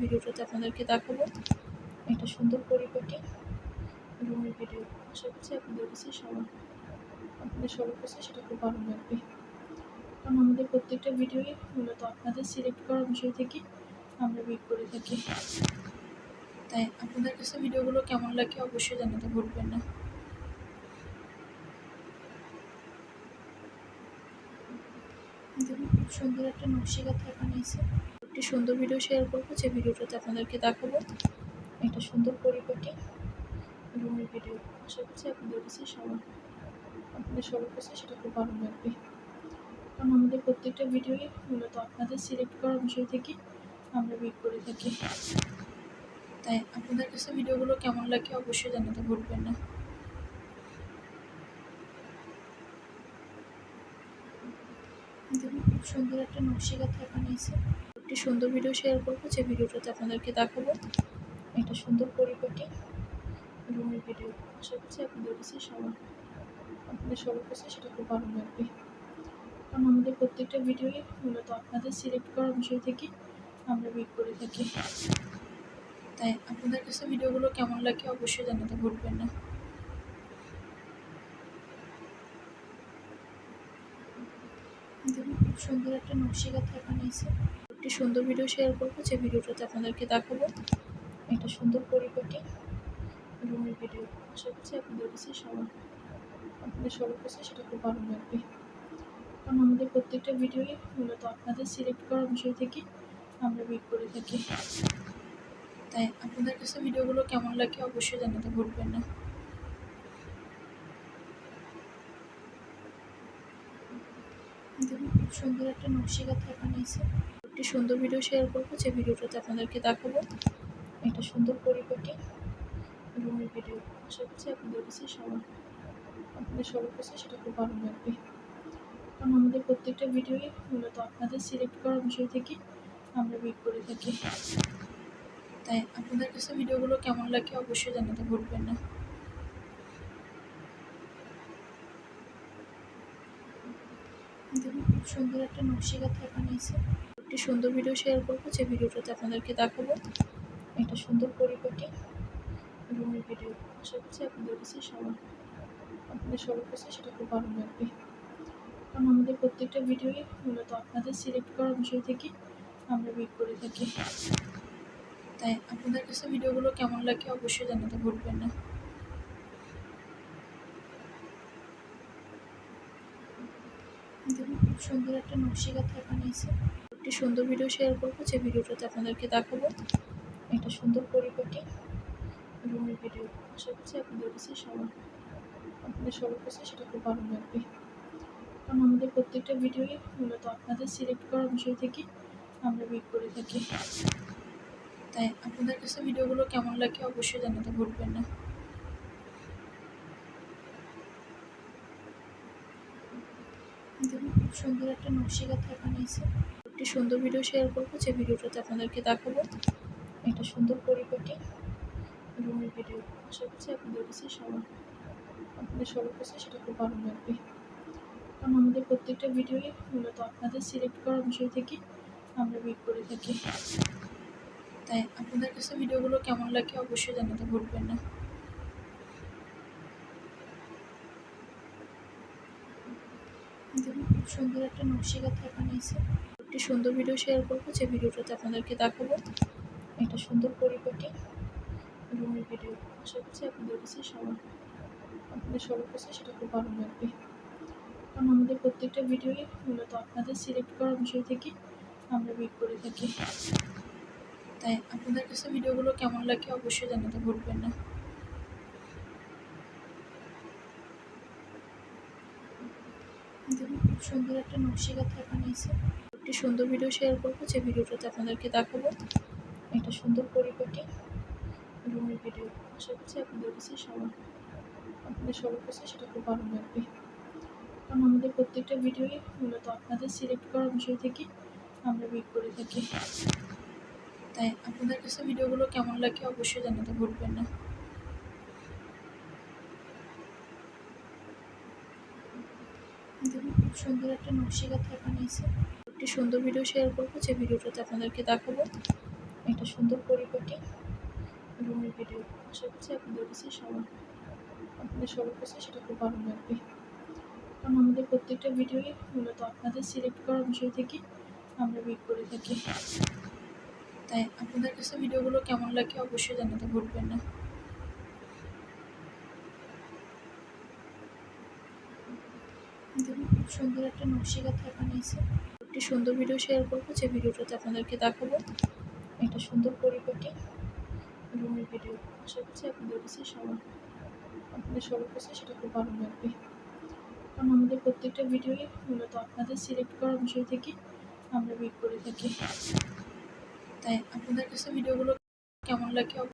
ভিডিওটাতে আপনাদেরকে দেখাবো। একটা সুন্দর পরিপাটি রুমের ভিডিও। আশা করছি আপনাদের কাছে সবার, আপনাদের সবার কাছে সেটা খুব ভালো লাগবে। কারণ আমাদের প্রত্যেকটা ভিডিওই মূলত আপনাদের সিলেক্ট করা বিষয় থেকে আমরা বের করে থাকি। তাই আপনাদের কাছে ভিডিওগুলো কেমন লাগে অবশ্যই জানাতে ভুলবেন না। খুব সুন্দর একটা নকশিকাঁথা এখানে এসে একটি সুন্দর ভিডিও শেয়ার করব। যে ভিডিওটাতে আপনাদেরকে দেখাবো, একটা সুন্দর পরিপাটি রুমের ভিডিও আশা করছি আপনাদের কাছে সবার আপনাদের সবার কাছে সেটা খুব ভালো লাগবে। কারণ আমাদের প্রত্যেকটা ভিডিওই মূলত আপনাদের সিলেক্ট করা বিষয় থেকে আমরা বের করে থাকি। তাই আপনাদের কাছে ভিডিওগুলো কেমন লাগে অবশ্যই জানাতে ভুলবেন না। দেখুন, খুব সুন্দর একটা নকশিকাঁথা এখানে এসে একটি সুন্দর ভিডিও শেয়ার করব। যে ভিডিওটাতে আপনাদেরকে দেখাবো, একটা সুন্দর পরিপাটি রুমের ভিডিও আশা করছি আপনাদের কাছে সবার, আপনাদের সবার কাছে সেটা খুব ভালো লাগবে। কারণ আমাদের প্রত্যেকটা ভিডিওই মূলত আপনাদের সিলেক্ট করা বিষয় থেকে আমরা বের করে থাকি। তাই আপনাদের কাছে ভিডিওগুলো কেমন লাগে অবশ্যই জানাতে ভুলবেন না। খুব সুন্দর একটা নকশিকাঁথা এখানে এসে একটি সুন্দর ভিডিও শেয়ার করব। যে ভিডিওটাতে আপনাদেরকে দেখাবো, একটা সুন্দর পরিপাটি রুমের ভিডিও আশা করছি আপনাদের কাছে সবার, আপনাদের সবার কাছে সেটা খুব ভালো লাগবে। কারণ আমাদের প্রত্যেকটা ভিডিওই মূলত আপনাদের সিলেক্ট করা বিষয় থেকে আমরা বের করে থাকি। তাই আপনাদের কাছে ভিডিওগুলো কেমন লাগে অবশ্যই জানাতে ভুলবেন না। দেখুন, খুব সুন্দর একটা নকশিকাঁথা এখানে এসে একটি সুন্দর ভিডিও শেয়ার করব। যে ভিডিওটাতে আপনাদেরকে দেখাবো একটা সুন্দর পরিপাটি রুমের ভিডিও আশা করছি আপনাদের কাছে সবার, আপনাদের সবার কাছে সেটা খুব ভালো লাগবে। কারণ আমাদের প্রত্যেকটা ভিডিওই মূলত আপনাদের সিলেক্ট করা বিষয় থেকে আমরা বের করে থাকি। তাই আপনাদের কাছে ভিডিওগুলো কেমন লাগে অবশ্যই জানাতে ভুলবেন না। দেখুন, খুব সুন্দর একটা নকশিকাঁথা এখানে এসে একটি সুন্দর ভিডিও শেয়ার করব। যে ভিডিওটাতে আপনাদেরকে দেখাবো একটা সুন্দর পরিপাটি রুমের ভিডিও আশা করছি আপনাদের কাছে সবার, আপনাদের সবার কাছে সেটা খুব ভালো লাগবে। কারণ আমাদের প্রত্যেকটা ভিডিওই মূলত আপনাদের সিলেক্ট করা বিষয় থেকে আমরা বের করে থাকি। তাই আপনাদের কাছে ভিডিওগুলো কেমন লাগে অবশ্যই জানাতে ভুলবেন না। দেখুন, খুব সুন্দর একটা নকশিকাঁথা এখানে এসে একটি সুন্দর ভিডিও শেয়ার করব। যে ভিডিওটাতে আপনাদেরকে দেখাবো, একটা সুন্দর পরিপাটি রুমের ভিডিও আশা করছি আপনাদের কাছে সবার, আপনাদের সবার কাছে সেটা খুব ভালো লাগবে। কারণ আমাদের প্রত্যেকটা ভিডিওই মূলত আপনাদের সিলেক্ট করা বিষয় থেকে আমরা বের করে থাকি। তাই আপনাদের কাছে ভিডিওগুলো কেমন লাগে অবশ্যই জানাতে ভুলবেন না। দেখুন, খুব সুন্দর একটা নকশিকাঁথা এখানে এসে একটি সুন্দর ভিডিও শেয়ার করব। যে ভিডিওটাতে আপনাদেরকে দেখাবো। একটা সুন্দর পরিপাটি রুমের ভিডিও আশা করছি আপনাদের কাছে সবার আপনাদের সবার কাছে সেটা খুব ভালো লাগবে। কারণ আমাদের প্রত্যেকটা ভিডিওই মূলত আপনাদের সিলেক্ট করা বিষয় থেকে আমরা বের করে থাকি। তাই আপনাদের কাছে ভিডিওগুলো কেমন লাগে অবশ্যই জানাতে ভুলবেন না। দেখুন, খুব সুন্দর একটা নকশিকাঁথা এখানে এসে একটি সুন্দর ভিডিও শেয়ার করব। যে ভিডিওটাতে আপনাদেরকে দেখাবো। একটা সুন্দর পরিপাটি রুমের ভিডিও আশা করছি আপনাদের কাছে সবার, আপনাদের সবার কাছে সেটা খুব ভালো লাগবে। কারণ আমাদের প্রত্যেকটা ভিডিওই মূলত আপনাদের সিলেক্ট করা বিষয় থেকে আমরা বের করে থাকি। তাই আপনাদের কাছে ভিডিওগুলো কেমন লাগে অবশ্যই জানাতে ভুলবেন না। খুব সুন্দর একটা নকশিকাঁথা এখানে এসে একটি সুন্দর ভিডিও শেয়ার করব। যে ভিডিওটাতে আপনাদেরকে দেখাবো, একটা সুন্দর পরিপাটি রুমের ভিডিও আশা করছি আপনাদের কাছে সবার আপনাদের সবার কাছে সেটা খুব ভালো লাগবে। কারণ আমাদের প্রত্যেকটা ভিডিওই মূলত আপনাদের সিলেক্ট করা বিষয় থেকে আমরা বের করে থাকি। তাই আপনাদের কাছে ভিডিওগুলো কেমন লাগে অবশ্যই জানাতে ভুলবেন না। দেখুন, খুব সুন্দর একটা নকশিকাঁথা এখানে এসে একটি সুন্দর ভিডিও শেয়ার করব। যে ভিডিওটাতে আপনাদেরকে দেখাবো, একটা সুন্দর পরিপাটি রুমের ভিডিও আশা করছি আপনাদের কাছে সবার, আপনাদের সবার কাছে সেটা খুব ভালো লাগবে। কারণ আমাদের প্রত্যেকটা ভিডিওই মূলত আপনাদের সিলেক্ট করার বিষয় থেকে আমরা মেক করে থাকি। তাই আপনাদের কাছে ভিডিওগুলো কেমন লাগে অবশ্যই জানাতে ভুলবেন না। খুব সুন্দর একটা নকশি এখানে আছে একটি সুন্দর ভিডিও শেয়ার করব। যে ভিডিওটাতে আপনাদেরকে দেখাবো, একটা সুন্দর পরিপাটি রুমের ভিডিও আশা করছি আপনাদের কাছে সবার, আপনাদের সবার কাছে সেটা খুব ভালো লাগবে। কারণ আমাদের প্রত্যেকটা ভিডিওই মূলত আপনাদের সিলেক্ট করার বিষয় থেকে আমরা মেক করে থাকি। তাই আপনাদের কাছে ভিডিওগুলো কেমন লাগে